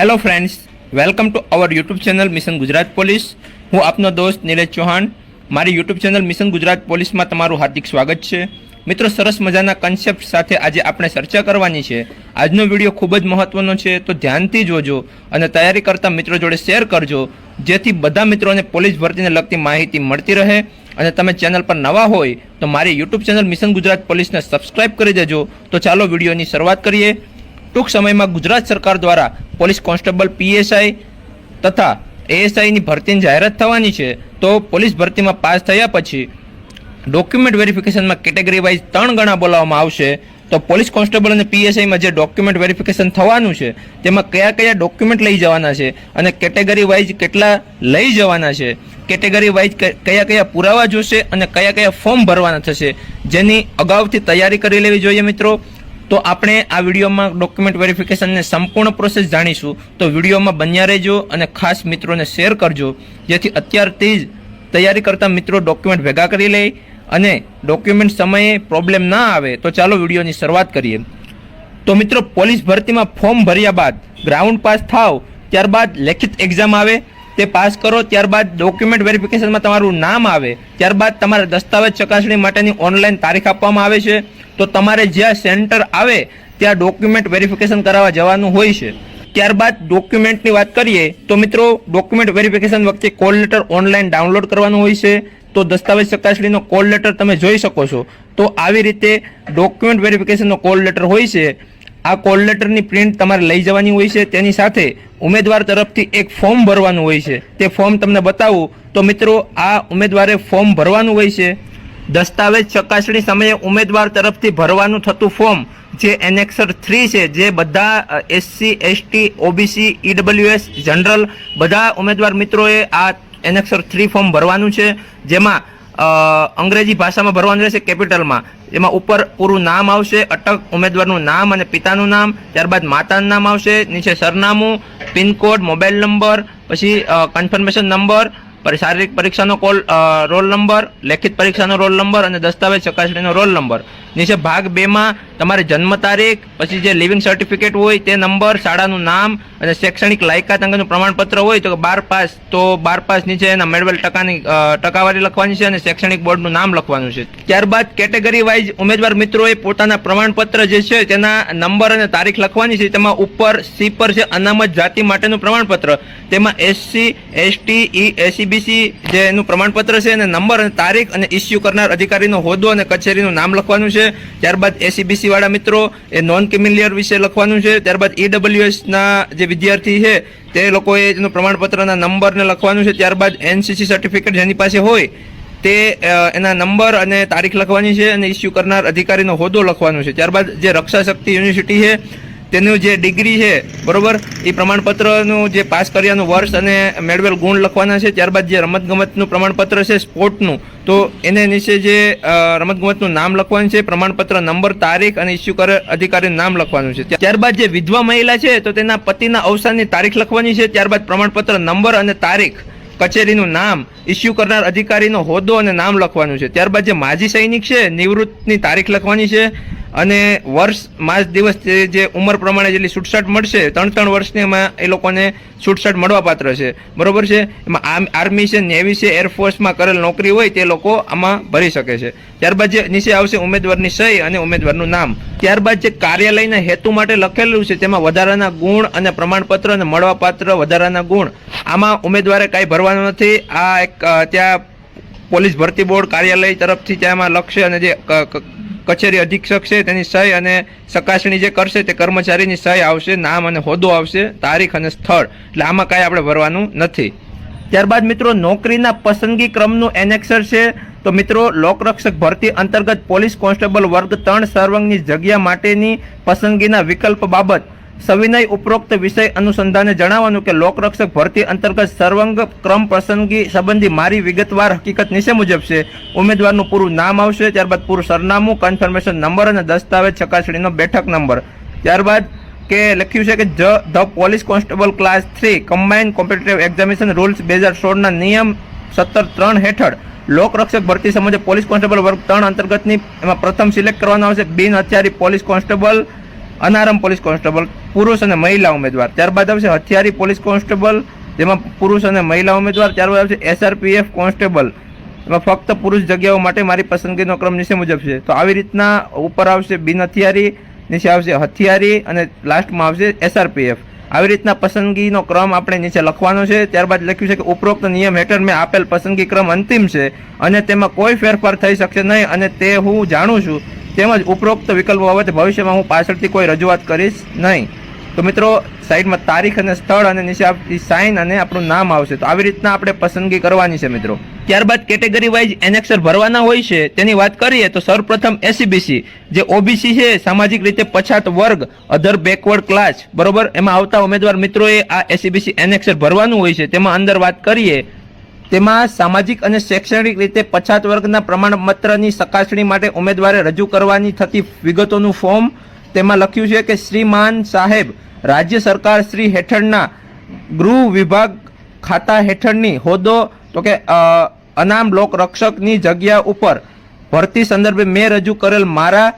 Hello friends welcome to our YouTube channel mission Gujarat police હું આપનો દોસ્ત નિલેશ ચૌહાણ. મારી યુટ્યુબ ચેનલ મિશન ગુજરાત પોલીસમાં તમારું હાર્દિક સ્વાગત છે. મિત્રો, સરસ મજાના કન્સેપ્ટ સાથે આજે આપણે ચર્ચા કરવાની છે. આજનો વીડિયો ખૂબ જ મહત્વનો છે, તો ધ્યાનથી જોજો અને તૈયારી કરતા મિત્રો જોડે શેર કરજો, જેથી બધા મિત્રોને પોલીસ ભરતીને લગતી માહિતી મળતી રહે. અને તમે ચેનલ પર નવા હોય, તો મારી યુટ્યુબ ચેનલ મિશન ગુજરાત પોલીસને સબસ્ક્રાઇબ કરી દેજો. તો ચાલો વિડીયોની શરૂઆત કરીએ. ટૂંક સમયમાં ગુજરાત સરકાર દ્વારા પોલીસ કોન્સ્ટેબલ પીએસઆઈ તથા એએસઆઈની ભરતીની જાહેરાત થવાની છે, તો પોલીસ ભરતીમાં પાસ થયા પછી ડોક્યુમેન્ટ વેરિફિકેશનમાં કેટેગરી વાઇઝ ત્રણ ગણા બોલાવવામાં આવશે, તો પોલીસ કોન્સ્ટેબલ અને પીએસઆઈમાં જે ડોક્યુમેન્ટ વેરિફિકેશન થવાનું છે, તેમાં કયા કયા ડોક્યુમેન્ટ લઈ જવાના છે અને કેટેગરી વાઇઝ કેટલા લઈ જવાના છે, કેટેગરી વાઇઝ કયા કયા પુરાવા જોશે અને કયા કયા ફોર્મ ભરવાના થશે, જેની અગાઉથી તૈયારી કરી લેવી જોઈએ મિત્રો. તો આપણે આ વિડીયોમાં ડોક્યુમેન્ટ વેરિફિકેશનને સંપૂર્ણ પ્રોસેસ જાણીશું. તો વિડીયોમાં બન્યા રહેજો અને ખાસ મિત્રોને શેર કરજો. જેથી અત્યારથી જ તૈયારી કરતા મિત્રો ડોક્યુમેન્ટ ભેગા કરી લે અને ડોક્યુમેન્ટ સમયે પ્રોબ્લેમ ના આવે તો ચાલો વિડીયોની શરૂઆત કરીએ. તો મિત્રો, પોલીસ ભરતીમાં ફોર્મ ભર્યા બાદ ગ્રાઉન્ડ પાસ થાવ, ત્યારબાદ લેખિત એક્ઝામ આવે તે પાસ કરો, ત્યારબાદ ડોક્યુમેન્ટ વેરિફિકેશનમાં તમારું નામ આવે, ત્યારબાદ તમારે દસ્તાવેજ ચકાસણી માટેની ઓનલાઈન તારીખ આપવામાં આવે છે. તો તમારે જ્યાં સેન્ટર આવે, ત્યાં ડોક્યુમેન્ટ વેરિફિકેશન કરાવવા જવાનું હોય છે. ત્યારબાદ ડોક્યુમેન્ટની વાત કરીએ, તો મિત્રો ડોક્યુમેન્ટ વેરિફિકેશન વખતે કોલ લેટર ઓનલાઈન ડાઉનલોડ કરવાનું હોય છે. તો દસ્તાવેજ ચકાસણીનો કોલ લેટર તમે જોઈ શકો છો. તો આવી રીતે ડોક્યુમેન્ટ વેરિફિકેશનનો કોલ લેટર હોય છે. આ કોલ લેટરની પ્રિન્ટ તમારે લઈ જવાની હોય છે. તેની સાથે ઉમેદવાર તરફથી એક ફોર્મ ભરવાનું હોય છે. તે ફોર્મ તમને બતાવું. તો મિત્રો, આ ઉમેદવારે ફોર્મ ભરવાનું હોય છે. દસ્તાવેજ ચકાસણી સમયે ઉમેદવાર તરફથી ભરવાનું થતું ફોર્મ, જે એનેક્સર થ્રી છે, જે બધા SC ST OBC EWS general, બધા ઉમેદવાર મિત્રોએ આ એનેક્સર થ્રી ફોર્મ ભરવાનું છે. જેમાં અંગ્રેજી ભાષામાં ભરવાનું રહેશે કેપિટલમાં. એમાં ઉપર પૂરું નામ આવશે, અટક ઉમેદવારનું નામ અને પિતાનું નામ, ત્યારબાદ માતાનું નામ આવશે, નીચે સરનામું, પિનકોડ, મોબાઈલ નંબર, પછી કન્ફર્મેશન નંબર શારીરિક પરીક્ષાનો કોલ રોલ નંબર, લેખિત પરીક્ષાનો રોલ નંબર અને દસ્તાવેજ ચકાસણીનો રોલ નંબર. નીચે ભાગ બેમાં તમારી જન્મ તારીખ, પછી જે લિવિંગ સર્ટિફિકેટ હોય તે નંબર, શાળાનું નામ અને શૈક્ષણિક લાયકાત અંગેનું પ્રમાણપત્ર હોય તો બાર પાસ, તો બાર પાસ નીચે એના મેળવેલ ટકાની ટકાવારી લખવાની છે અને શૈક્ષણિક બોર્ડનું નામ લખવાનું છે. ત્યારબાદ કેટેગરી વાઇઝ ઉમેદવાર મિત્રોએ પોતાના પ્રમાણપત્ર જે છે તેના નંબર અને તારીખ લખવાની છે, તેમાં ઉપર સી પર છે અનામત જાતિ માટેનું પ્રમાણપત્ર, તેમાં એસસી, એસટી, ઈ એસીબીસી જે એનું પ્રમાણપત્ર છે અને નંબર અને તારીખ અને ઇસ્યુ કરનાર અધિકારીનો હોદ્દો અને કચેરીનું નામ લખવાનું છે. ત્યારબાદ એસીબીસી વાળા મિત્રો, એ નોન કિમિલિયર વિશે લખવાનું છે. ત્યારબાદ ઈડબ્લ્યુએસના જે વિદ્યાર્થી છે, તે લોકોએ એનું પ્રમાણપત્રના નંબરને લખવાનું છે. ત્યારબાદ એનસીસી સર્ટિફિકેટ જેની પાસે હોય, તે એના નંબર અને તારીખ લખવાની છે અને ઇસ્યુ કરનાર અધિકારીનો હોદ્દો લખવાનો છે. ત્યારબાદ જે રક્ષા શક્તિ યુનિવર્સિટી છે તેનું જે ડિગ્રી છે, બરોબર? એ પ્રમાણપત્રનું જે પાસ કર્યાનું વર્ષ અને મેળવેલ ગુણ લખવાના છે, ત્યારબાદ જે રમતગમતનું પ્રમાણપત્ર છે, સ્પોર્ટનું, તો એને નીચે જે રમતગમતનું નામ લખવાનું છે, પ્રમાણપત્ર નંબર, તારીખ અને ઇસ્યુ કરે, અધિકારીનું નામ લખવાનું છે. ત્યારબાદ જે વિધવા મહિલા છે, તો તેના પતિના અવસાનની તારીખ લખવાની છે, ત્યારબાદ પ્રમાણપત્ર નંબર અને તારીખ, કચેરીનું નામ ઇસ્યુ કરનાર અધિકારીનો હોદ્દો અને નામ લખવાનું છે. ત્યારબાદ જે માજી સૈનિક છે, નિવૃત્તની તારીખ લખવાની છે અને વર્ષ, માસ, દિવસ જે ઉંમર પ્રમાણે જેટલી છૂટછાટ મળશે ત્રણ ત્રણ વર્ષની એમાં એ લોકોને છૂટછાટ મળવા પાત્ર છે. બરોબર છે? એમાં આર્મી છે, નેવી છે એરફોર્સમાં કરેલ નોકરી હોય તે લોકો આમાં ભરી શકે છે. ત્યારબાદ જે નીચે આવશે ઉમેદવારની સહી અને ઉમેદવારનું નામ. ત્યારબાદ જે કાર્યાલયના હેતુ માટે લખેલું છે, તેમાં વધારાના ગુણ અને પ્રમાણપત્ર અને મળવાપાત્ર વધારાના ગુણ. આમાં ઉમેદવારે કાંઈ ભરવાનું નથી. આ એક ત્યાં પોલીસ ભરતી બોર્ડ કાર્યાલય તરફથી ત્યાંમાં લખશે અને જે કચેરી અધિક્ષક છે, તેની સહી અને ચકાસણી જે કરશે તે કર્મચારીની સહી આવશે, નામ અને હોદ્દો આવશે, તારીખ અને સ્થળ. એટલે આમાં કાંઈ આપણે ભરવાનું નથી. ત્યારબાદ મિત્રો, નોકરીના પસંદગી ક્રમનું એનેક્સર છે. તો મિત્રો, લોકરક્ષક ભરતી અંતર્ગત પોલીસ કોન્સ્ટેબલ વર્ગ ત્રણ સર્વંગની જગ્યા માટેની પસંદગીના વિકલ્પ બાબત સવિનય ઉપરોક્ત વિષય અનુસંધાને જણાવવાનું કે લોકરક્ષક ભરતી અંતર્ગત સર્વંગ ક્રમ પસંદગી સંબંધી મારી વિગતવાર હકીકત નીચે મુજબ છે. ઉમેદવારનું પૂરું નામ આવશે, ત્યારબાદ પૂરું સરનામું કન્ફર્મેશન નંબર અને દસ્તાવેજ ચકાસણીનો બેઠક નંબર ત્યારબાદ કે લખ્યું છે કે જ, the police constable class three combined competitive examination rules બે હજાર સોળના નિયમ સત્તર ત્રણ હેઠળ. લોકરક્ષક ભરતી સંબંધે પોલીસ કોન્સ્ટેબલ વર્ગ ત્રણ અંતર્ગતની, એમાં પ્રથમ સિલેક્ટ કરવાનો આવશે. બિન હથિયારી પોલીસ કોન્સ્ટેબલ અનારમ પોલીસ કોન્સ્ટેબલ, પુરુષ અને મહિલા ઉમેદવાર. ત્યારબાદ આવશે હથિયારી પોલીસ કોન્સ્ટેબલ, જેમાં પુરુષ અને મહિલા ઉમેદવાર. ત્યારબાદ આવશે એસઆરપીએફ કોન્સ્ટેબલ. એમાં ફક્ત પુરુષ જગ્યાઓ માટે મારી પસંદગીનો ક્રમ નીચે મુજબ છે. તો આવી રીતના ઉપર આવશે બિન હથિયારી, નીચે આવશે હથિયારી અને લાસ્ટમાં આવશે એસઆરપીએફ. આવી રીતના પસંદગીનો ક્રમ આપણે નીચે લખવાનો છે. ત્યારબાદ લખ્યું છે કે ઉપરોક્ત નિયમ હેઠળ મેં આપેલ પસંદગી ક્રમ અંતિમ છે અને તેમાં કોઈ ફેરફાર થઈ શકશે નહીં અને તે હું જાણું છું તેમજ ઉપરોક્ત વિકલ્પો બાબતે ભવિષ્યમાં હું પાછળથી કોઈ રજૂઆત કરીશ નહીં. તો મિત્રો, સાઈડમાં તારીખ અને સ્થળ અને નીચે સાઇન અને આપણું નામ આવશે. તો આવી રીતના આપણે પસંદગી કરવાની છે મિત્રો. ત્યારબાદ કેટેગરી વાઇઝ એનેક્સર ભરવાના હોય છે, તેની વાત કરીએ તો સૌપ્રથમ એસીબીસી જે ઓબીસી છે, સામાજિક રીતે પછાત વર્ગ અધર બેકવર્ડ ક્લાસ બરોબર? એમાં આવતા ઉમેદવાર મિત્રોએ આ એસીબીસી એનેક્સર ભરવાનું હોય છે, તેમાં અંદર વાત કરીએ તેમાં સામાજિક અને શૈક્ષણિક રીતે પછાત વર્ગના પ્રમાણપત્રની ચકાસણી માટે ઉમેદવારે રજૂ કરવાની થતી વિગતોનું ફોર્મ તેમાં લખ્યું છે કે શ્રીમાન સાહેબ, રાજ્ય સરકાર શ્રી હેઠળના ગૃહ વિભાગ ખાતા હેઠળની હોદ્દો, તો કે અનામ લોક રક્ષકની જગ્યા ઉપર ભરતી સંદર્ભે મેં રજૂ કરેલ મારા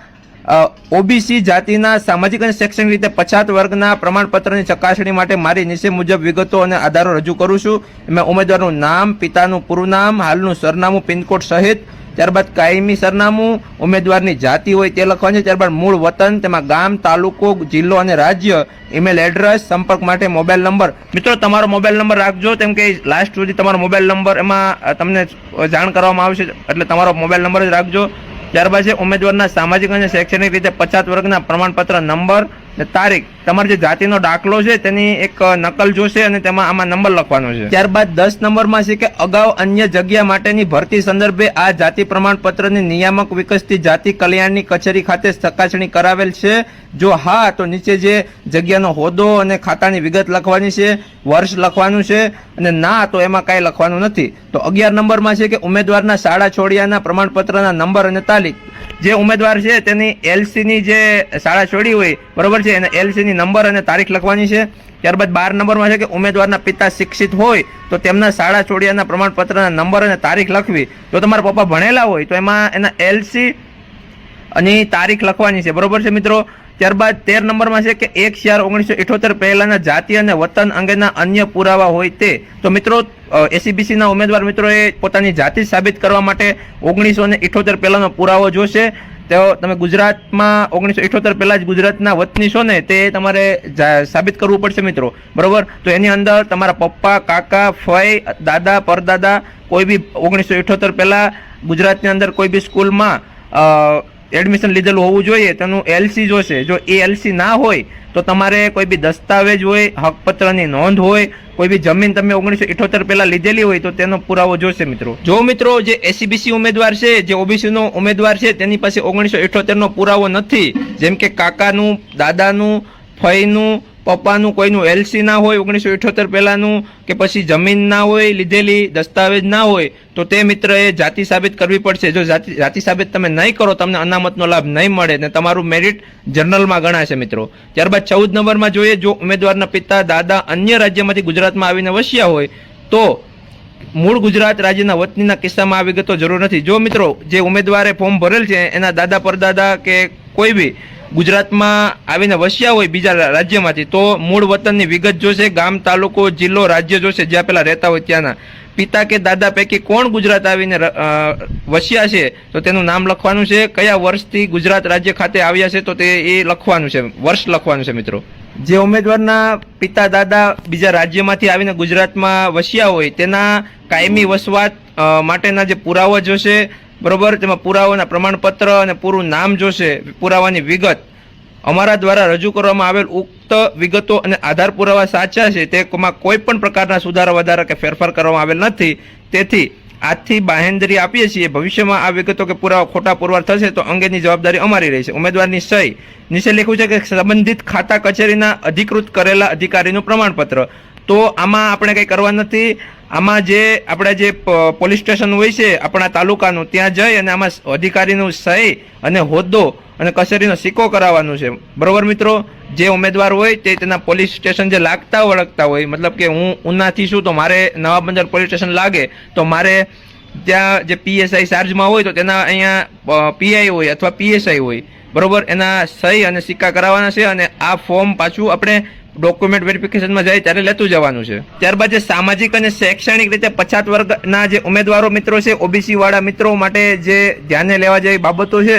ઓબીસી જાતિના સામાજિક અને શૈક્ષણિક રીતે પછાત વર્ગના પ્રમાણપત્રની ચકાસણી માટે મારી નીચે મુજબ વિગતો અને આધારો રજૂ કરું છું. એમાં ઉમેદવારનું નામ, પિતાનું પૂરું નામ હાલનું સરનામું, પિનકોડ સહિત. ત્યારબાદ કાયમી સરનામું, ઉમેદવારની જાતિ હોય તે લખવાનું છે. ત્યારબાદ મૂળ વતન, તેમાં ગામ, તાલુકો, જિલ્લો અને રાજ્ય ઈમેલ એડ્રેસ સંપર્ક માટે મોબાઈલ નંબર. મિત્રો, તમારો મોબાઈલ નંબર રાખજો. તેમ કે લાસ્ટ સુધી તમારો મોબાઈલ નંબર એમાં તમને જાણ કરવામાં આવશે. એટલે તમારો મોબાઈલ નંબર જ રાખજો. ત્યારબાદ છે ઉમેદવારના સામાજિક અને શૈક્ષણિક રીતે પછાત વર્ગના પ્રમાણપત્ર નંબર તારીખ. તમારે જે જાતિનો દાખલો છે, તેની એક નકલ જોશે અને તેમાં આમાં નંબર લખવાનો છે. ત્યારબાદ દસ નંબરમાં છે કે અગાઉ અન્ય જગ્યા માટેની ભરતી સંદર્ભે આ જાતિ પ્રમાણપત્રની નિયામક વિકસતી જાતિ કલ્યાણની કચેરી ખાતે ચકાસણી કરાવેલ છે. જો હા, તો નીચે જે જગ્યાનો હોદ્દો અને ખાતાની વિગત લખવાની છે, વર્ષ લખવાનું છે અને ના, તો એમાં કાંઈ લખવાનું નથી. તો અગિયાર નંબરમાં છે કે ઉમેદવારના શાળા છોડિયાના પ્રમાણપત્રના નંબર અને તારીખ. જે ઉમેદવાર છે, તેની એલસીની જે શાળા છોડી હોય, બરોબર છે, એને એલસીની નંબર અને તારીખ લખવાની છે. ત્યારબાદ બાર નંબરમાં છે કે ઉમેદવારના પિતા શિક્ષિત હોય, તો તેમના શાળા છોડ્યાના પ્રમાણપત્રના નંબર અને તારીખ લખવી. જો તમારા પપ્પા ભણેલા હોય, તો એમાં એના એલસી અને તારીખ લખવાની છે. બરોબર છે મિત્રો? ત્યારબાદ તેર નંબરમાં છે કે એક ચાર ઓગણીસો ઇઠોતેર પહેલાના જાતિ અને વતન અંગેના અન્ય પુરાવા હોય તે. તો મિત્રો એસીબીસીના ઉમેદવાર મિત્રોએ પોતાની જાતિ સાબિત કરવા માટે ઓગણીસો ને ઇઠોતેર પહેલાનો પુરાવો જોશે. તો તમે ગુજરાતમાં ઓગણીસો ઇઠોતેર પહેલા જ ગુજરાતના વતની છો ને, તે તમારે સાબિત કરવું પડશે મિત્રો. બરાબર? તો એની અંદર તમારા પપ્પા, કાકા, ફઈ, દાદા, પરદાદા કોઈ બી ઓગણીસો ઇઠોતેર પહેલા ગુજરાતની અંદર કોઈ બી સ્કૂલમાં એડમિશન લીધેલું હોવું જોઈએ, તેનું એલસી જોશે. જો એ એલસી ના હોય, તો તમારે કોઈ બી દસ્તાવેજ હોય, હકપત્રની નોંધ હોય, કોઈ બી જમીન તમે ઓગણીસો ઇઠોતેર પહેલાં લીધેલી હોય, તો તેનો પુરાવો જોશે મિત્રો. જો મિત્રો જે એસીબીસી ઉમેદવાર છે, જે ઓબીસીનો ઉમેદવાર છે, તેની પાસે ઓગણીસો ઇઠોતેરનો પુરાવો નથી. જેમ કે કાકાનું, દાદાનું, ફઈનું પપ્પાનું કોઈનું એલસી ના હોય, ઓગણીસો ઇઠોતેર પહેલાંનું, કે પછી જમીન ના હોય, લીધેલી દસ્તાવેજ ના હોય, તો તે મિત્રએ જાતિ સાબિત કરવી પડશે. જો જાતિ જાતિ સાબિત તમે નહીં કરો, તમને અનામતનો લાભ નહીં મળે, ને તમારું મેરિટ જનરલમાં ગણાશે મિત્રો. ત્યારબાદ ચૌદ નંબરમાં જોઈએ, જો ઉમેદવારના પિતા, દાદા અન્ય રાજ્યમાંથી ગુજરાતમાં આવીને વસ્યા હોય, તો મૂળ ગુજરાત રાજ્યના વતનીના કિસ્સામાં આ વિગતો જરૂર નથી. જો મિત્રો, જે ઉમેદવારે ફોર્મ ભરેલ છે, એના દાદા, પરદાદા કે કોઈ બી ગુજરાતમાં આવીને વસ્યા હોય બીજા રાજ્યમાંથી, તો મૂળ વતનની વિગત જોશે, ગામ, તાલુકો, જિલ્લો, રાજ્ય જોશે, જ્યાં પેલા રહેતા હોય ત્યાંના. પિતા કે દાદા પૈકી કોણ ગુજરાત આવીને વસ્યા છે, તો તેનું નામ લખવાનું છે. કયા વર્ષથી ગુજરાત રાજ્ય ખાતે આવ્યા છે, તો તે એ લખવાનું છે. વર્ષ લખવાનું છે, મિત્રો. જે ઉમેદવારના પિતા, દાદા બીજા રાજ્યમાંથી આવીને ગુજરાતમાં વસ્યા હોય, તેના કાયમી વસવાટ માટેના જે પુરાવા જોશે બરોબર? તેમાં પુરાવાના પ્રમાણપત્ર અને પૂરું નામ જોશે, પુરાવાની વિગત. અમારા દ્વારા રજૂ કરવામાં આવેલ ઉક્ત વિગતો અને આધાર પુરાવા સાચા છે તેમાં કોઈ પણ પ્રકારના સુધારા વધારા કે ફેરફાર કરવામાં આવેલ નથી. તેથી, આજથી બાહેંધરી આપીએ છીએ, ભવિષ્યમાં આ વિગતો કે પુરાવા ખોટા પુરવાર થશે તો અંગેની જવાબદારી અમારી રહેશે. ઉમેદવારની સહી. નીચે લખ્યું છે કે સંબંધિત ખાતા કચેરીના અધિકૃત કરેલા અધિકારીનું પ્રમાણપત્ર. તો આમાં આપણે કંઈ કરવા નથી. આમાં જે આપણા જે પોલીસ સ્ટેશન હોય છે, આપણા તાલુકાનું, ત્યાં જઈ અને આમાં અધિકારીનું સહી અને હોદ્દો અને કચેરીનો સિક્કો કરાવવાનું છે. બરોબર મિત્રો? જે ઉમેદવાર હોય તે તેના પોલીસ સ્ટેશન જે લાગતા વળગતા હોય, મતલબ કે હું ઉનાથી છું તો મારે નવા બંદર પોલીસ સ્ટેશન લાગે, તો મારે ત્યાં જે પીએસઆઈ ચાર્જમાં હોય તો તેના અહીંયા પીઆઈ હોય અથવા પીએસઆઈ હોય. બરોબર? એના સહી અને સિક્કા કરાવવાના છે અને આ ફોર્મ પાછું આપણે ડોક્યુમેન્ટ વેરિફિકેશનમાં જાય ત્યારે લેતું જવાનું છે. ત્યારબાદ જે સામાજિક અને શૈક્ષણિક રીતે પછાત વર્ગના જે ઉમેદવારો મિત્રો છે ઓબીસી વાળા મિત્રો માટે જે ધ્યાને લેવા જેવી બાબતો છે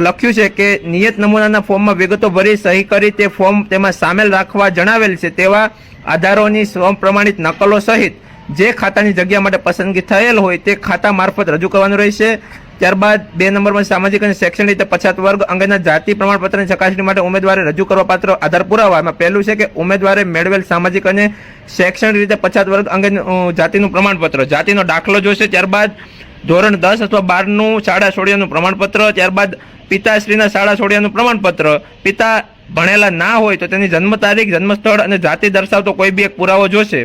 લખ્યું છે કે નિયત નમૂનાના ફોર્મમાં વિગતો ભરી, સહી કરી તે ફોર્મ તેમાં સામેલ રાખવા જણાવેલ છે તેવા આધારોની સ્વપ્રમાણિત નકલો સહિત જે ખાતાની જગ્યા માટે પસંદગી થયેલ હોય તે ખાતા મારફત રજૂ કરવાનું રહેશે. ત્યારબાદ બે નંબરમાં સામાજિક અને શૈક્ષણિક રીતે પછાત વર્ગ અંગેના જાતિ પ્રમાણપત્રની ચકાસણી માટે ઉમેદવારે રજૂ કરવા પાત્ર આધાર પુરાવા એમાં પહેલું છે કે ઉમેદવારે મેળવેલ સામાજિક અને શૈક્ષણિક રીતે પછાત વર્ગ અંગેનું જાતિનું પ્રમાણપત્ર. જાતિનો દાખલો જોશે, ત્યારબાદ ધોરણ દસ અથવા બારનું શાળા છોડ્યાનું પ્રમાણપત્ર, ત્યારબાદ પિતાશ્રીના શાળા છોડ્યાનું પ્રમાણપત્ર. પિતા ભણેલા ના હોય તો તેની જન્મ તારીખ જન્મ સ્થળ અને જાતિ દર્શાવતો કોઈ બી એક પુરાવો જોશે.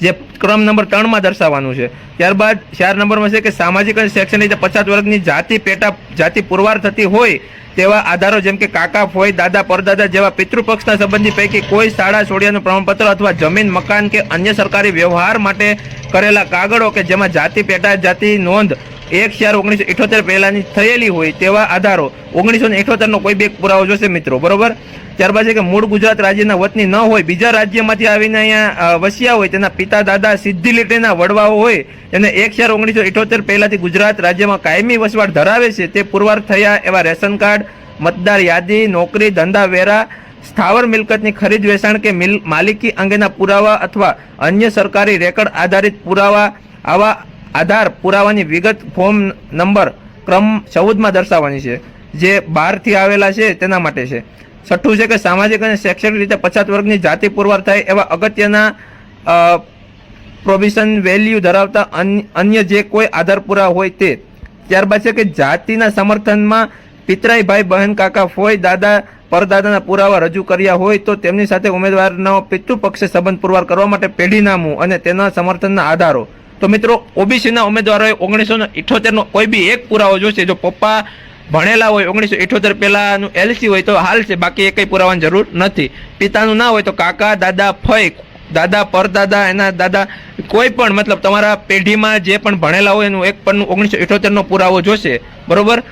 જે ક્રમ નંબર ત્રણમાં દર્શાવવાનું છે. ત્યારબાદ ચાર નંબરમાં છે કે સામાજિક અને શૈક્ષણિક રીતે પછાત વર્ગની જાતિ પેટા, જાતિ પુરવાર થતી હોય તેવા આધારો જેમ કે કાકા ફોઈ દાદા, પરદાદા જેવા પિતૃપક્ષના સંબંધી પૈકી કોઈ શાળા છોડ્યાનું પ્રમાણપત્ર અથવા જમીન, મકાન કે અન્ય સરકારી વ્યવહાર માટે કરેલા કાગળો કે જેમાં જાતિ, પેટા જાતિ નોંધ એક ચાર ઓગણીસો ઇઠોતેર પહેલાની થયેલી હોય તેવા આધારો ઓગણીસો ને નો કોઈ બે પુરાવો જોશે મિત્રો, બરોબર? ત્યારબાદ છે કે મૂળ ગુજરાત રાજ્યના વતની ન હોય, બીજા રાજ્યમાંથી આવીને અહીંયા વસ્યા હોય, તેના પિતા, દાદા સિદ્ધિ લીટીના વડવાઓ હોય તેને એક ચાર ઓગણીસો ઇઠોતેર પહેલાથી ગુજરાત રાજ્યમાં કાયમી વસવાટ ધરાવે છે, તે પુરવાર થયા એવા રેશન કાર્ડ, મતદાર યાદી, નોકરી, ધંધા વેરા, સ્થાવર મિલકતની ખરીદ વેચાણ કે મિલ, માલિકી અંગેના પુરાવા અથવા અન્ય સરકારી રેકર્ડ આધારિત પુરાવા આવા આધાર પુરાવાની વિગત ફોર્મ નંબર ક્રમ ચૌદમાં દર્શાવવાની છે. જે બહારથી આવેલા છે તેના માટે છે. છઠ્ઠું છે કે સામાજિક અને શૈક્ષણિક રીતે પછાત વર્ગની જાતિ પુરવાર થાય એવા અગત્યના પ્રોવિઝન વેલ્યુ ધરાવતા અન્ય જે કોઈ આધાર પુરા હોય તે. ત્યારબાદ છે કે જાતિના સમર્થનમાં પિતરાઈ ભાઈ, બહેન, કાકા ફોય દાદા, પરદાદાના પુરાવા રજૂ કર્યા હોય તો તેમની સાથે ઉમેદવારનો પિતૃપક્ષે સંબંધ પુરવાર કરવા માટે પેઢીનામું અને તેના સમર્થનના આધારો. તો મિત્રો ઓબીસીના ઉમેદવારોએ ઓગણીસો ઇઠોતેરનો કોઈ બી એક પુરાવો જોશે. જો પપ્પા ભણેલા હોય ઓગણીસો ઇઠોતેર પહેલાનું એલસી હોય તો હાલ છે, બાકી કંઈ પુરાવાની જરૂર નથી. પિતાનું ના હોય તો કાકા, દાદા, ફઈ, દાદા, પરદાદા, એના દાદા, કોઈ પણ મતલબ તમારા પેઢીમાં જે પણ ભણેલા હોય એનું એક પણ ઓગણીસો ઇઠોતેરનો પુરાવો જોશે. બરોબર?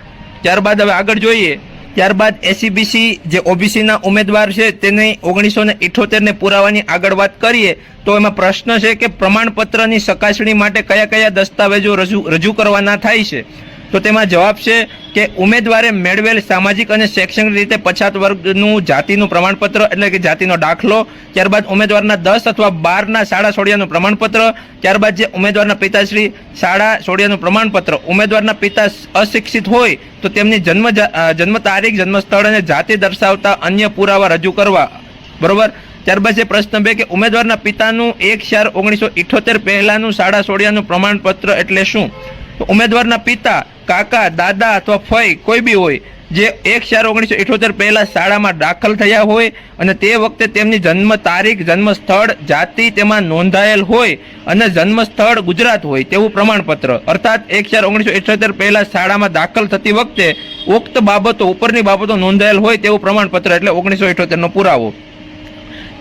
ત્યારબાદ હવે આગળ જોઈએ. ત્યારબાદ એસીબીસી જે ઓબીસીના ઉમેદવાર છે, તેને ઓગણીસો ને ઇઠોતેરને પુરાવાની આગળ વાત કરીએ, તો એમાં પ્રશ્ન છે કે પ્રમાણપત્રની ચકાસણી માટે કયા કયા દસ્તાવેજો રજૂ રજૂ કરવાના થાય છે. તો તેમાં જવાબ છે કે ઉમેદવારે મેળવેલ સામાજિક અને શૈક્ષણિક રીતે પછાત વર્ગનું જાતિનું પ્રમાણપત્ર, એટલે કે જાતિનો દાખલો, ત્યારબાદ ઉમેદવારના દસ અથવા બારના શાળા સોડિયાનું પ્રમાણપત્ર, ત્યારબાદ જે ઉમેદવારના પિતાશ્રી શાળા સોડિયાનું પ્રમાણપત્ર, ઉમેદવારના પિતા અશિક્ષિત હોય તો તેમની જન્મ જન્મ તારીખ જન્મ સ્થળ અને જાતિ દર્શાવતા અન્ય પુરાવા રજૂ કરવા. બરોબર? ત્યારબાદ છે પ્રશ્ન બે કે ઉમેદવારના પિતાનું એક ચાર ઓગણીસો ઇઠોતેર પહેલાનું શાળા સોડિયાનું પ્રમાણપત્ર એટલે શું? ઉમેદવારના પિતા, કાકા, દાદા અથવા ફઈ કોઈ બી હોય, જે એક ચાર ઓગણીસો ઇઠોતેર પહેલાં શાળામાં દાખલ થયા હોય અને તે વખતે તેમની જન્મ તારીખ, જન્મ સ્થળ, જાતિ તેમાં નોંધાયેલ હોય અને જન્મ સ્થળ ગુજરાત હોય તેવું પ્રમાણપત્ર. અર્થાત એક ચાર ઓગણીસો ઇઠોતેર પહેલાં શાળામાં દાખલ થતી વખતે ઉક્ત બાબતો, ઉપરની બાબતો નોંધાયેલ હોય તેવું પ્રમાણપત્ર એટલે ઓગણીસો ઇઠોતેરનો પુરાવો.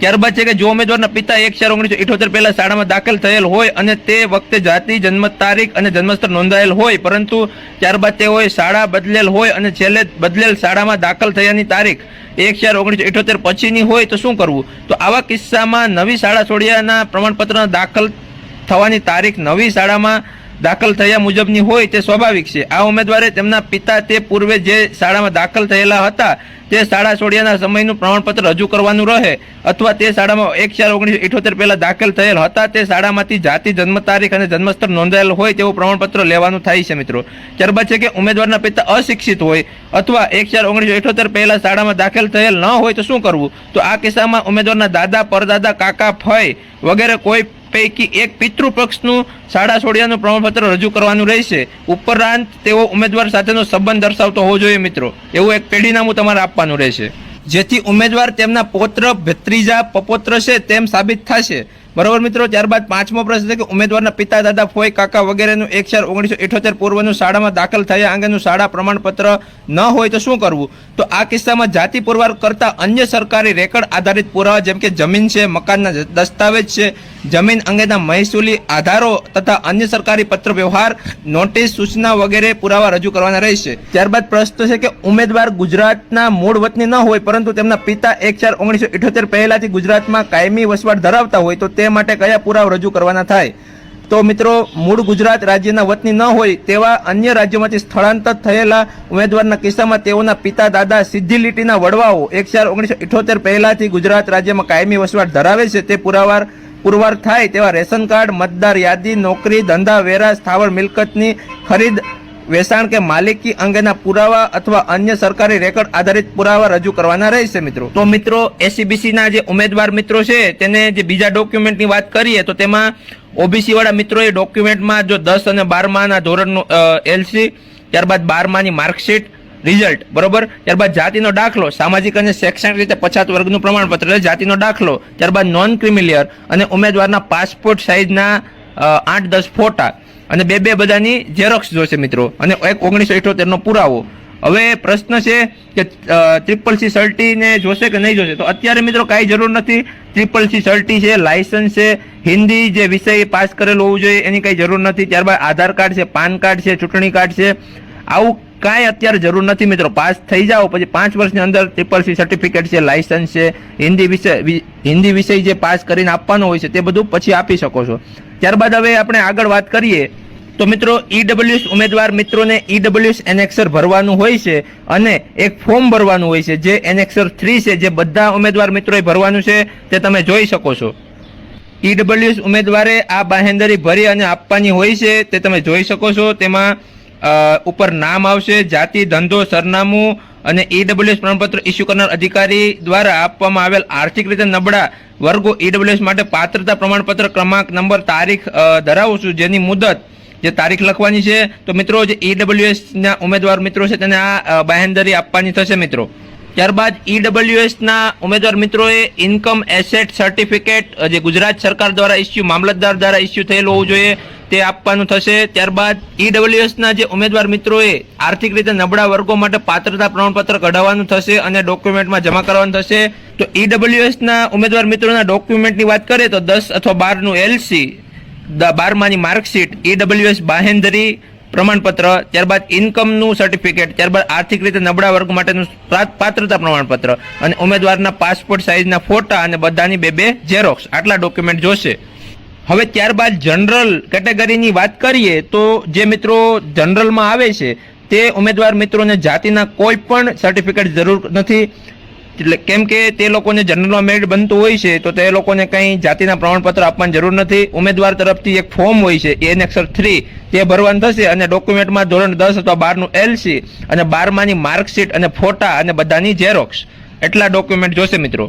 ત્યારબાદ છે કે જો ઉમેદવારના પિતા એક ચાર ઓગણીસો ઇઠોતેર પહેલા શાળામાં દાખલ થયેલ હોય અને તે વખતે જાતિ, જન્મ તારીખ અને જન્મસ્થળ નોંધાયેલ હોય, પરંતુ ત્યારબાદ તેઓએ શાળા બદલેલ હોય અને છેલ્લે બદલેલ શાળામાં દાખલ થયાની તારીખ એક ચાર ઓગણીસો ઇઠોતેર પછીની હોય તો શું કરવું? તો આવા કિસ્સામાં નવી શાળા છોડ્યાના પ્રમાણપત્ર દાખલ થવાની તારીખ નવી શાળામાં દાખલ થયા મુજબની હોય તે સ્વાભાવિક છે. આ ઉમેદવારે તેમના પિતા તે પૂર્વે જે શાળામાં દાખલ થયેલા હતા, તે શાળા છોડ્યાના સમયનું પ્રમાણપત્ર રજૂ કરવાનું રહે અથવા તે શાળામાં એક ચાર ઓગણીસો ઇઠોતેર પહેલા દાખલ થયેલ હતા, તે શાળામાંથી જાતિ, જન્મ તારીખ અને જન્મસ્થળ નોંધાયેલ હોય તેવું પ્રમાણપત્ર લેવાનું થાય છે મિત્રો. ત્યારબાદ છે કે ઉમેદવારના પિતા અશિક્ષિત હોય અથવા એક ચાર ઓગણીસો ઇઠોતેર પહેલા શાળામાં દાખલ થયેલ ન હોય તો શું કરવું? તો આ કિસ્સામાં ઉમેદવારના દાદા, પરદાદા, કાકા ફય વગેરે કોઈ પૈકી એક પિતૃપક્ષનું શાળા છોડ્યાનું પ્રમાણપત્ર રજૂ કરવાનું રહેશે. ઉપરાંત તેઓ ઉમેદવાર સાથેનો સંબંધ દર્શાવતો હોવો જોઈએ મિત્રો. એવું એક પેઢીનામું તમારે આપવાનું રહેશે. જેથી ઉમેદવાર તેમના પૌત્ર, ભત્રીજા, પપોત્ર છે તેમ સાબિત થશે. બરોબર મિત્રો, ત્યારબાદ પાંચમો પ્રશ્ન છે કે ઉમેદવારના પિતા, દાદા ફોય કાકા વગેરેનું એક ચાર ઓગણીસો ઇઠોતેર પૂર્વનું શાળામાં દાખલ થયા અંગેનું શાળા પ્રમાણપત્ર ન હોય તો શું કરવું? તો આ કિસ્સામાં જાતિ પુરવાર કરતા અન્ય સરકારી રેકર્ડ આધારિત પુરાવા જેમ કે જમીન છે, મકાનના દસ્તાવેજ છે જમીન અંગેના મહેસૂલી આધારો તથા અન્ય સરકારી પત્ર વ્યવહાર નોટિસ, સૂચના વગેરે પુરાવા રજૂ કરવાના રહેશે. ત્યારબાદ પ્રશ્ન છે કે ઉમેદવાર ગુજરાતના મૂળ વતની ન હોય, પરંતુ તેમના પિતા એક ચાર ઓગણીસો ઇઠોતેર પહેલાથી ગુજરાતમાં કાયમી વસવાટ ધરાવતા હોય, તો તે માટે કયા પુરાવા રજૂ કરવાના થાય? તો મિત્રો, મૂળ ગુજરાત રાજ્યના વતની ન હોય, તેવા અન્ય રાજ્યોમાંથી સ્થળાંતર થયેલા ઉમેદવારના કિસ્સામાં તેઓના પિતા, દાદા સીધી લીટીના વડવાઓ એક ચાર ઓગણીસો ઇઠોતેર પહેલાથી ગુજરાત રાજ્યમાં કાયમી વસવાટ ધરાવે છે, તે પુરાવાર પુરવાર થાય તેવા રેશન કાર્ડ, મતદાર યાદી, નોકરી, ધંધા વેરા સ્થાવર મિલકતની ખરીદ, વેચાણ કે માલિકી અંગેના પુરાવા અથવા અન્ય સરકારી રેકોર્ડ આધારિત પુરાવા રજૂ કરવાના રહેશે મિત્રો. તો મિત્રો એસીબીસીના જે ઉમેદવાર મિત્રો છે, તેને જે બીજા ડોક્યુમેન્ટની વાત કરીએ, તો તેમાં ઓબીસી વાળા મિત્રોએ ડોક્યુમેન્ટમાં જો દસ અને બારમાના ધોરણનું એલસી ત્યારબાદ બારમાની માર્કશીટ રિઝલ્ટ, બરોબર? ત્યારબાદ જાતિનો દાખલો, સામાજિક અને શૈક્ષણિક રીતે પછાત વર્ગનું પ્રમાણપત્ર, એટલે જાતિનો દાખલો. ત્યારબાદ નોન ક્રિમિલિયર અને ઉમેદવારના પાસપોર્ટ સાઇઝના આઠ દસ ફોટા. અને બે બે બધાની ઝેરોક્સ જોશે મિત્રો. અને એક ઓગણીસો ઇઠોતેરનો પુરાવો. હવે પ્રશ્ન છે કે ટ્રિપલ સી સર્ટીને જોશે કે નહીં જોશે? તો અત્યારે મિત્રો કાંઈ જરૂર નથી. ટ્રિપલ સી સર્ટી છે લાયસન્સ છે, હિન્દી જે વિષય પાસ કરેલો હોવું જોઈએ એની કંઈ જરૂર નથી. ત્યારબાદ આધાર કાર્ડ છે, પાન કાર્ડ છે, ચૂંટણી કાર્ડ છે. આવું કાંઈ અત્યારે જરૂર નથી મિત્રો. પાસ થઈ જાઓ, પછી પાંચ વર્ષની અંદર ટ્રિપલ સી સર્ટિફિકેટ છે લાયસન્સ છે, હિન્દી વિષય હિન્દી વિષય જે પાસ કરીને આપવાનો હોય છે, તે બધું પછી આપી શકો છો. ત્યારબાદ હવે આપણે આગળ વાત કરીએ, તો મિત્રો ઈડબ્લ્યુએસ ઉમેદવાર મિત્રોને ઈડબ્લ્યુએસ એનેક્સર ભરવાનું હોય છે અને એક ફોર્મ ભરવાનું હોય છે, જે એનેક્સર થ્રી છે, જે બધા ઉમેદવાર મિત્રોએ ભરવાનું છે, તે તમે જોઈ શકો છો. ઈડબ્લ્યુએસ ઉમેદવારે આ બાહેંધરી ભરી અને આપવાની હોય છે, તે તમે જોઈ શકો છો. તેમાં ઉપર નામ આવશે, જાતિ, ધંધો, સરનામું અને ઈડબ્લ્યુએસ પ્રમાણપત્ર ઇસ્યુ કરનાર અધિકારી દ્વારા આપવામાં આવેલ આર્થિક રીતે નબળા વર્ગો ઈડબ્લ્યુએસ માટે પાત્રતા પ્રમાણપત્ર ક્રમાંક નંબર તારીખ ધરાવું છું. જેની મુદત જે તારીખ લખવાની છે. તો મિત્રો, જે ઈડબ્લ્યુએસના ઉમેદવાર મિત્રો છે, તેને આ બાહેંધરી આપવાની થશે મિત્રો. ત્યારબાદ ઈડબ્લ્યુએસના ઉમેદવાર મિત્રોએ ઇન્કમ એસેટ સર્ટિફિકેટ જે ગુજરાત સરકાર દ્વારા ઇસ્યુ મામલતદાર દ્વારા ઇસ્યુ થયેલું હોવું જોઈએ. તે આપવાનું થશે. ત્યારબાદ ઈડબ્લ્યુએસના જે ઉમેદવાર મિત્રોએ આર્થિક રીતે નબળા વર્ગો માટે પાત્રતા પ્રમાણપત્ર કઢાવવાનું થશે અને ડોક્યુમેન્ટમાં જમા કરવાનું થશે. તો ઈડબ્લ્યુએસના ઉમેદવાર મિત્રોના ડોક્યુમેન્ટની વાત કરીએ તો દસ અથવા બારનું એલસી બારમાની માર્કશીટ ઈડબ્લ્યુએસ બાહેંધરી પ્રમાણપત્ર, ત્યારબાદ ઇન્કમનું સર્ટિફિકેટ, ત્યારબાદ આર્થિક રીતે નબળા વર્ગ માટેનું પાત્રતા પ્રમાણપત્ર અને ઉમેદવારના પાસપોર્ટ સાઇઝના ફોટા અને બધાની બે બે ઝેરોક્સ આટલા ડોક્યુમેન્ટ જોશે. હવે ત્યારબાદ જનરલ કેટેગરીની વાત કરીએ તો જે મિત્રો જનરલમાં આવે છે, તે ઉમેદવાર મિત્રોને જાતિના કોઈ પણ સર્ટિફિકેટ જરૂર નથી. એટલે કેમ કે તે લોકોને જનરલમાં મેરિટ બનતું હોય છે, તો તે લોકોને કંઈ જાતિના પ્રમાણપત્ર આપવાની જરૂર નથી. ઉમેદવાર તરફથી એક ફોર્મ હોય છે એન એક્સર થ્રી, તે ભરવાનું થશે અને ડોક્યુમેન્ટમાં ધોરણ દસ અથવા બારનું એલસી અને બારમાની માર્કશીટ અને ફોટા અને બધાની ઝેરોક્સ એટલા ડોક્યુમેન્ટ જોશે મિત્રો.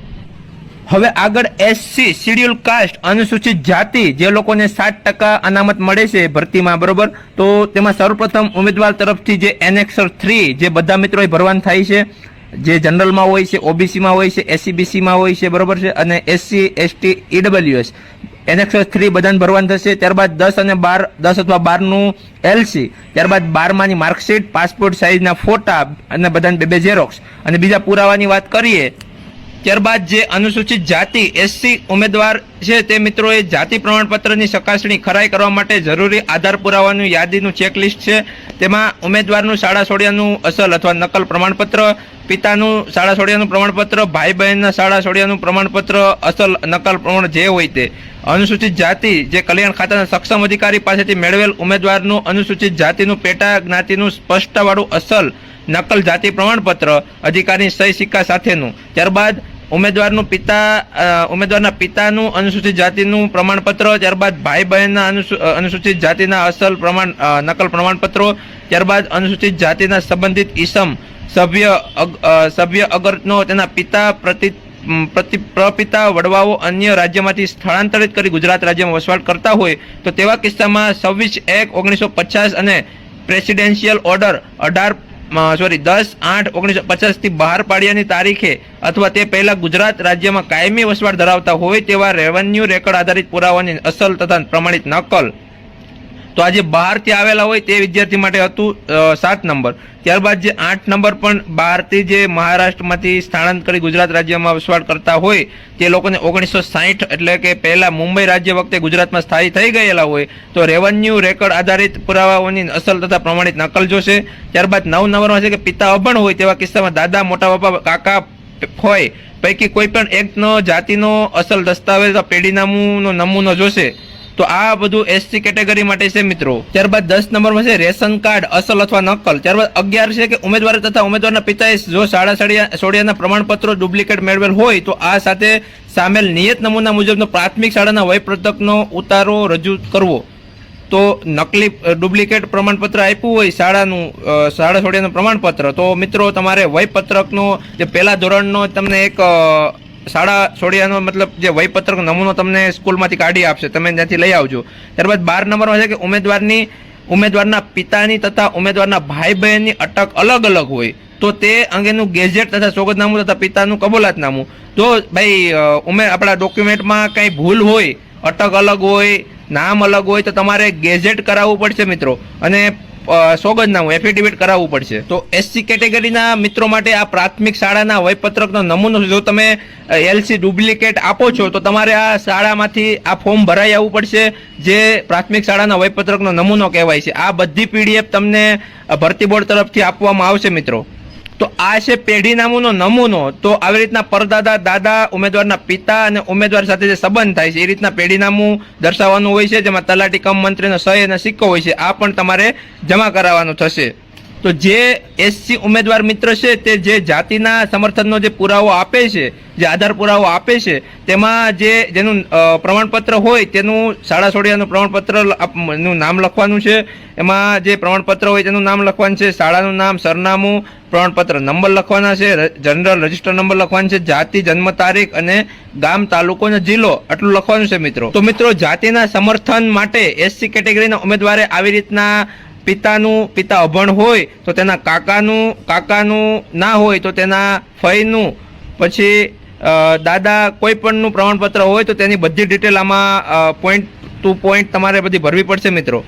હવે આગળ એસસી શિડ્યુલ કાસ્ટ અનુસૂચિત જાતિ, જે લોકોને સાત ટકા અનામત મળે છે ભરતીમાં, બરોબર? તો તેમાં સર્વપ્રથમ ઉમેદવાર તરફથી જે એનેક્સર થ્રી જે બધા મિત્રોએ ભરવાન થાય છે, જે જનરલમાં હોય છે ઓબીસીમાં હોય છે એસસીબીસીમાં હોય છે, બરોબર છે? અને SC ST EWS annexure three બધાને ભરવાનું થશે, ત્યારબાદ દસ અને બાર, દસ અથવા બારનું એલસી ત્યારબાદ બારમાની માર્કશીટ પાસપોર્ટ સાઇઝના ફોટા, અને બધાને બે બે ઝેરોક્સ અને બીજા પુરાવાની વાત કરીએ ત્યારબાદ જે અનુસૂચિત જાતિ એસસી ઉમેદવાર છે તે મિત્રોએ જાતિ પ્રમાણપત્રની ચકાસણી ખરાઈ કરવા માટે જરૂરી આધાર પુરાવાનું યાદીનું ચેકલિસ્ટ છે. તેમાં ઉમેદવારનું શાળા સોડિયાનું અસલ અથવા નકલ પ્રમાણપત્ર, પિતાનું શાળા સોડિયાનું પ્રમાણપત્ર ભાઈ બહેનના શાળા સોડિયાનું પ્રમાણપત્ર, અસલ, નકલ પ્રમાણ જે હોય તે. અનુસૂચિત જાતિ જે કલ્યાણ ખાતાના સક્ષમ અધિકારી પાસેથી મેળવેલ ઉમેદવારનું અનુસૂચિત જાતિનું પેટા જ્ઞાતિનું સ્પષ્ટવાળું અસલ, નકલ જાતિ પ્રમાણપત્ર અધિકારી સહી સિક્કા સાથેનું. ત્યારબાદ ઉમેદવારનું પિતા ઉમેદવારના પિતાનું અનુસૂચિત જાતિનું પ્રમાણપત્ર, ત્યારબાદ ભાઈ બહેનના અનુસૂચિત જાતિના અસલ પ્રમાણ નકલ પ્રમાણપત્રો, ત્યારબાદ અનુસૂચિત જાતિના સંબંધિત ઈસમ, સભ્ય સભ્ય અગરનો તેના પિતા પ્રતિ પ્રતિ, પ્રપિતા વડવાઓ અન્ય રાજ્યમાંથી સ્થળાંતરિત કરી ગુજરાત રાજ્યમાં વસવાટ કરતા હોય, તો તેવા કિસ્સામાં છવ્વીસ એક ઓગણીસો પચાસ અને પ્રેસિડેન્શિયલ ઓર્ડર અઢાર સોરી દસ, આઠ, ઓગણીસો પચાસથી બહાર પાડ્યાની તારીખે અથવા તે પહેલાં ગુજરાત રાજ્યમાં કાયમી વસવાટ ધરાવતા હોય તેવા રેવન્યુ રેકોર્ડ આધારિત પુરાવાની અસલ તથા પ્રમાણિત નકલ તો આ જે બહારથી આવેલા હોય તે વિદ્યાર્થી માટે હતું સાત નંબર. ત્યારબાદ જે આઠ નંબર પણ બહારથી જે મહારાષ્ટ્રમાંથી સ્થળાંતર કરી ગુજરાત રાજ્યમાં વસવાટ કરતા હોય, તે લોકોને ઓગણીસો સાહીઠ એટલે કે પહેલા મુંબઈ રાજ્ય વખતે ગુજરાતમાં સ્થાયી થઈ ગયેલા હોય, તો રેવન્યુ રેકર્ડ આધારિત પુરાવાઓની અસલ તથા પ્રમાણિત નકલ જોશે. ત્યારબાદ નવ નંબરમાં છે કે પિતા અભણ હોય તેવા કિસ્સામાં દાદા, મોટા બાપા, કાકા હોય, પૈકી કોઈ પણ એકનો જાતિનો અસલ દસ્તાવેજ પેઢીનામુનો નમૂનો જોશે. તો આ બધું એસસી કેટેગરી માટે છે મિત્રો. ત્યારબાદ દસ નંબરમાં છે રેશન કાર્ડ, અસલ અથવા નકલ. ત્યારબાદ અગિયાર છે કે ઉમેદવાર તથા ઉમેદવારના પિતાએ જો શાળા સોડિયાના પ્રમાણપત્રો ડુપ્લિકેટ મેળવેલ હોય, તો આ સાથે સામેલ નિયત નમૂના મુજબનો પ્રાથમિક શાળાના વયપત્રકનો ઉતારો રજૂ કરવો. તો નકલી ડુપ્લિકેટ પ્રમાણપત્ર આપ્યું હોય શાળાનું શાળા છોડ્યાનું પ્રમાણપત્ર, તો મિત્રો તમારે વયપત્રકનો જે પહેલા ધોરણનો તમને એક શાળા છોડ્યાનો મતલબ જે વયપત્રક નમૂનો તમને સ્કૂલમાંથી કાઢી આપશે, તમે ત્યાંથી લઈ આવજો. ત્યારબાદ બાર નંબરમાં છે કે ઉમેદવારની, ઉમેદવારના પિતાની તથા ઉમેદવારના ભાઈ બહેનની અટક અલગ અલગ હોય. તો તે અંગેનું ગેજેટ તથા સોગંદનામું તથા પિતાનું કબૂલાતનામું. જો ભાઈ ઉમે, આપણા ડોક્યુમેન્ટમાં કંઈ ભૂલ હોય, અટક અલગ હોય, નામ અલગ હોય, તો તમારે ગેજેટ કરાવવું પડશે મિત્રો. અને સોગંદનામું એફિડેવિટ કરાવવું પડશે. તો એસસી કેટેગરીના મિત્રો માટે આ પ્રાથમિક શાળાના વયપત્રકનો નમૂનો જો તમે એલસી ડુપ્લિકેટ આપો છો, તો તમારે આ શાળામાંથી આ ફોર્મ ભરાઈ આવવું પડશે, જે પ્રાથમિક શાળાના વયપત્રકનો નમૂનો કહેવાય છે. આ બધી પીડીએફ તમને ભરતી બોર્ડ તરફથી આપવામાં આવશે, મિત્રો. તો આ છે પેઢીનામુંનો નમૂનો. તો આવી રીતના પરદાદા, દાદા, ઉમેદવારના પિતા અને ઉમેદવાર સાથે જે સંબંધ થાય છે, એ રીતના પેઢીનામું દર્શાવવાનું હોય છે, જેમાં તલાટી કમ મંત્રીનો સહી અને સિક્કો હોય છે, આ પણ તમારે જમા કરાવવાનું થશે. તો જે એસસી ઉમેદવાર મિત્ર છે તે જે જાતિના સમર્થનનો જે પુરાવો આપે છે, જે આધાર પુરાવો આપે છે, તેમાં જે જેનું પ્રમાણપત્ર હોય તેનું શાળા છોડિયાનું પ્રમાણપત્ર નામ લખવાનું છે. એમાં જે પ્રમાણપત્ર હોય તેનું નામ લખવાનું છે, શાળાનું નામ, સરનામું, પ્રમાણપત્ર નંબર લખવાના છે જનરલ રજિસ્ટર નંબર લખવાનો છે, જાતિ, જન્મ તારીખ અને ગામ, તાલુકો અને જિલ્લો, આટલું લખવાનું છે મિત્રો. તો મિત્રો, જાતિના સમર્થન માટે એસસી કેટેગરીના ઉમેદવારે આવી રીતના પિતાનું, પિતા અભણ હોય તો તેના કાકાનું કાકાનું ના હોય તો તેના ફઈનું. પછી દાદા કોઈ પણનું પ્રમાણપત્ર હોય તો તેની બધી ડિટેલ આમાં પોઈન્ટ ટુ પોઈન્ટ તમારે બધી ભરવી પડશે મિત્રો.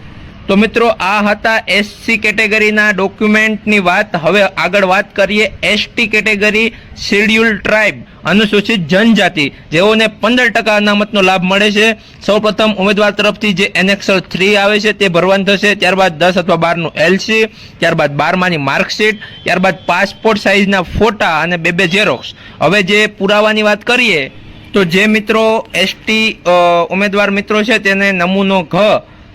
તો મિત્રો, આ હતા એસસી કેટેગરીના ડોક્યુમેન્ટની વાત. હવે આગળ વાત કરીએ એસટી કેટેગરી શેડ્યુલ ટ્રાઇબ, અનુસૂચિત જનજાતિ, જેઓને પંદર ટકા અનામતનો લાભ મળે છે. સૌપ્રથમ ઉમેદવાર તરફથી જે એનેક્સલ થ્રી આવે છે, તે ભરવાનું થશે. ત્યારબાદ દસ અથવા બારનું એલસી ત્યારબાદ બારમાની માર્કશીટ, ત્યારબાદ પાસપોર્ટ સાઇઝના ફોટા અને બે બે ઝેરોક્સ હવે જે પુરાવાની વાત કરીએ, તો જે મિત્રો એસટી ઉમેદવાર મિત્રો છે, તેને નમૂનો ઘ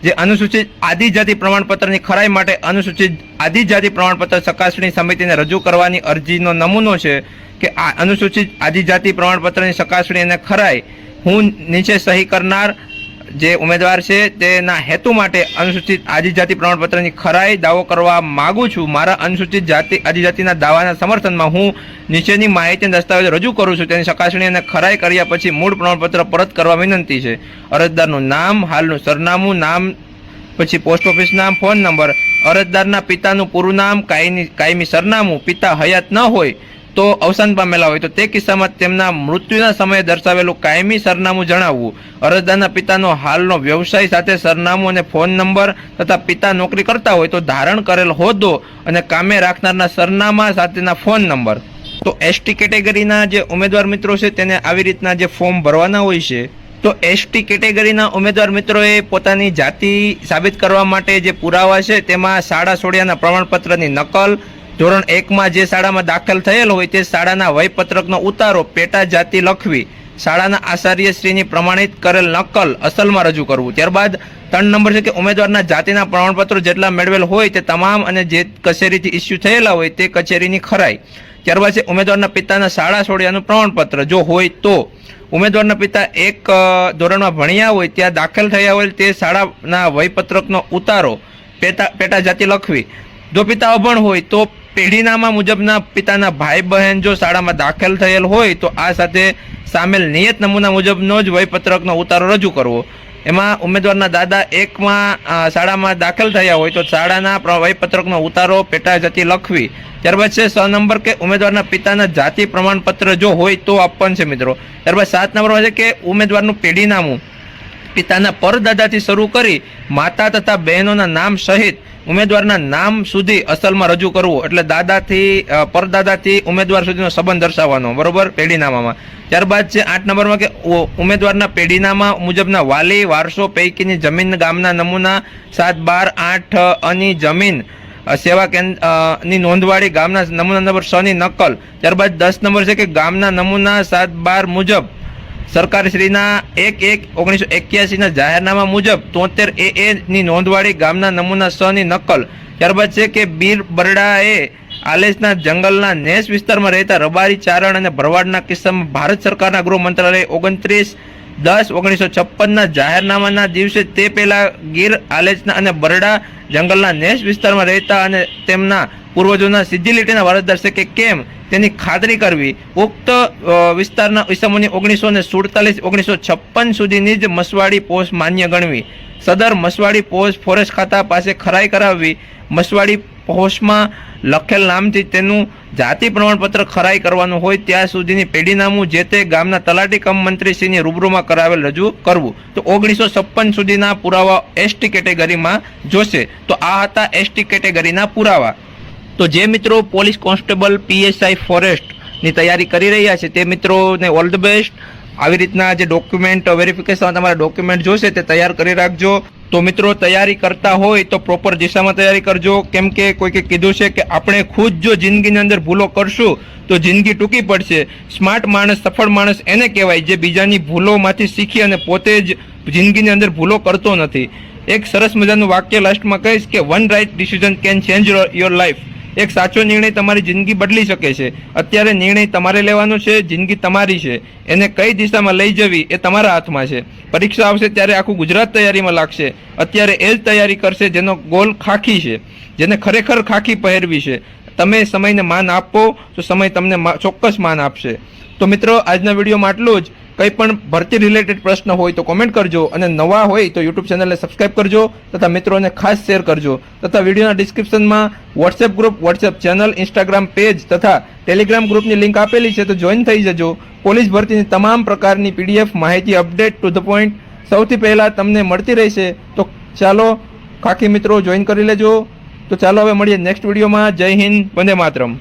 જે અનુસૂચિત આદિજાતિ પ્રમાણપત્રની ખરાઈ માટે અનુસૂચિત આદિજાતિ પ્રમાણપત્ર ચકાસણી સમિતિને રજૂ કરવાની અરજીનો નમૂનો છે કે આ અનુસૂચિત આદિજાતિ પ્રમાણપત્રની ચકાસણી અને ખરાઈ હું નીચે સહી કરનાર જે ઉમેદવાર છે, તેના હેતુ માટે અનુસૂચિત આદિજાતિ પ્રમાણપત્રની ખરાઈ દાવો કરવા માગું છું. મારા અનુસૂચિત જાતિ આદિજાતિના દાવાના સમર્થનમાં હું નીચેની માહિતી દસ્તાવેજો રજૂ કરું છું. તેની ચકાસણી અને ખરાઈ કર્યા પછી મૂળ પ્રમાણપત્ર પરત કરવા વિનંતી છે. અરજદારનું નામ, હાલનું સરનામું, નામ, પછી પોસ્ટ ઓફિસ નામ, ફોન નંબર. અરજદારના પિતાનું પૂરું નામ, કાયમી કાયમી સરનામું. પિતા હયાત ન હોય તો અવસાન પામેલા હોય તો તે કિસ્સામાં તેમના મૃત્યુના સમયે દર્શાવેલું કાયમી સરનામું જણાવવું. અરજદારના પિતાનો હાલનો વ્યવસાય સાથે સરનામું અને ફોન નંબર તથા પિતા નોકરી કરતા હોય તો ધારણ કરેલ હોદ્દો અને કામે રાખનારના સરનામા સાથેના ફોન નંબર. તો એસટી કેટેગરીના જે ઉમેદવાર મિત્રો છે તેને આવી રીતના જે ફોર્મ ભરવાના હોય છે, તો એસટી કેટેગરીના ઉમેદવાર મિત્રોએ પોતાની જાતિ સાબિત કરવા માટે જે પુરાવા છે તેમાં શાળા સોડિયાના પ્રમાણપત્રની નકલ ધોરણ એકમાં જે શાળામાં દાખલ થયેલ હોય તે શાળાના વયપત્રકનો ઉતારો પેટા જાતિ લખવી શાળાના આચાર્યશ્રીની પ્રમાણિત કરેલ નકલ અસલમાં રજૂ કરવું. ત્યારબાદ ત્રણ નંબર છે કે ઉમેદવારના જાતિના પ્રમાણપત્રો જેટલા મેળવેલ હોય તે તમામ અને જે કચેરીથી ઇસ્યુ થયેલા હોય તે કચેરીની ખરાઈ. ત્યારબાદ છે ઉમેદવારના પિતાના શાળા છોડ્યાનું પ્રમાણપત્ર. જો હોય તો ઉમેદવારના પિતા એક ધોરણમાં ભણ્યા હોય, ત્યાં દાખલ થયા હોય તે શાળાના વયપત્રકનો ઉતારો પેટા પેટા જાતિ લખવી. જો પિતા અભણ હોય તો પેઢીનામા મુજબના પિતાના ભાઈ બહેન જો શાળામાં દાખલ થયેલ હોય તો આ સાથે સામેલ નિયત નમૂના મુજબનો જ વયપત્રકનો ઉતારો રજૂ કરવો. એમાં ઉમેદવારના દાદા એકમાં શાળામાં દાખલ થયા હોય તો શાળાના વયપત્રકનો ઉતારો પેટા જતી લખવી. ત્યારબાદ છે સ નંબર કે ઉમેદવારના પિતાના જાતિ પ્રમાણપત્ર જો હોય તો આપવાનું છે મિત્રો. ત્યારબાદ સાત નંબરમાં છે કે ઉમેદવારનું પેઢીનામું. પિતાના પરદાદાથી શરૂ કરી માતા તથા બહેનોના નામ સહિત ઉમેદવારના નામ સુધી અસલમાં રજૂ કરવું એટલે દાદાથી પરદાદાથી ઉમેદવાર સુધીનો સંબંધ દર્શાવવાનો, બરોબર? પેઢીનામામાં. ત્યારબાદ છે આઠ નંબરમાં કે ઉમેદવારના પેઢીનામા મુજબના વાલી, વારસો, પૈકીની જમીન, ગામના નમૂના, સાત, બાર, આઠ, અની જમીન સેવા કેન્દ્રની નોંધવાળી, ગામના નમૂના નંબર છ નકલ. ત્યારબાદ દસ નંબર છે કે ગામના નમૂના સાત, બાર મુજબ સરકારશ્રીના એક એક ઓગણીસો એક્યાસીના જાહેરનામા મુજબ તોતેર એ એની નોંધવાળી ગામના નમૂના સની નકલ, ત્યારબાદ છે કે બીર બરડાએ આલેસના જંગલના નેસ વિસ્તારમાં રહેતા રબારી ચારણ અને ભરવાડના કિસ્સામાં ભારત સરકારના ગૃહ મંત્રાલય ઓગણત્રીસ દસ ઓગણીસો છપ્પનના જાહેરનામાના દિવસે તે પહેલા ગીર, આલેચના અને બરડા જંગલના નેશ વિસ્તારમાં રહેતા અને તેમના પૂર્વજોના સીધી લીટીના વારસદાર કે કેમ તેની ખાતરી કરવી, ઉક્ત વિસ્તારના ઇસમોની ઓગણીસો ને સુડતાલીસ, ઓગણીસો છપ્પન સુધીની જ મસવાડી પોસ્ટ માન્ય ગણવી. સદર મસવાડી પોસ્ટ ફોરેસ્ટ ખાતા પાસે ખરાઈ કરાવવી, મસવાડી પોસ્ટમાં લખેલ નામથી તેનું જાતિ પ્રમાણપત્ર ખરાઈ કરવાનું હોય ત્યાં સુધીની પેઢીનામું જે તે ગામના તલાટી કમ મંત્રીશ્રીની રૂબરૂમાં કરાવેલ રજૂ કરવું. તો ઓગણીસો છપ્પન સુધીના પુરાવા એસટી કેટેગરીમાં જોશે. તો આ હતા એસટી કેટેગરીના પુરાવા. તો જે મિત્રો પોલીસ કોન્સ્ટેબલ પીએસઆઈ ફોરેસ્ટની તૈયારી કરી રહ્યા છે, તે મિત્રોને ઓલ ધ બેસ્ટ. આવી રીતના જે ડોક્યુમેન્ટ વેરિફિકેશન, તમારા ડોક્યુમેન્ટ જોશે તે તૈયાર કરી રાખજો. તો મિત્રો, તૈયારી કરતા હોય તો પ્રોપર દિશામાં તૈયારી કરજો. કેમ કે કોઈકે કીધું છે કે આપણે ખુદ જો જિંદગીની અંદર ભૂલો કરશું, તો જિંદગી ટૂંકી પડશે. સ્માર્ટ માણસ, સફળ માણસ એને કહેવાય જે બીજાની ભૂલોમાંથી શીખી અને પોતે જ જિંદગીની અંદર ભૂલો કરતો નથી. એક સરસ મજાનું વાક્ય લાસ્ટમાં કહીશ કે one right decision can change your life એક સાચો નિર્ણય તમારી જિંદગી બદલી શકે છે. અત્યારે નિર્ણય તમારે લેવાનો છે, જિંદગી તમારી છે. એને કઈ દિશામાં લઈ જવી એ તમારા હાથમાં છે. પરીક્ષા આવશે ત્યારે આખું ગુજરાત તૈયારીમાં લાગશે. અત્યારે એ જ તૈયારી કરશે જેનો ગોલ ખાખી છે, જેને ખરેખર ખાખી પહેરવી છે. તમે સમયને માન આપો, તો સમય તમને ચોક્કસ માન આપશે. તો મિત્રો, આજના વિડીયોમાં આટલું જ. કંઈ પણ ભરતી રિલેટેડ પ્રશ્ન હોય તો કોમેન્ટ કરજો અને નવા હોય તો યુટ્યુબ ચેનલને સબસ્ક્રાઇબ કરજો તથા મિત્રોને ખાસ શેર કરજો. તથા વિડીયોના ડિસ્ક્રિપ્શનમાં WhatsApp group WhatsApp channel Instagram page તથા ટેલિગ્રામ ગ્રુપની લિંક આપેલી છે તો જોઈન થઈ જજો. પોલીસ ભરતીની તમામ પ્રકારની પીડીએફ માહિતી અપડેટ ટુ ધ પોઈન્ટ સૌથી પહેલાં તમને મળતી રહેશે. તો ચાલો ખાખી મિત્રો જોઈન કરી લેજો. તો ચાલો હવે મળીએ નેક્સ્ટ વિડીયોમાં જય હિન્દ, વંદે માતરમ.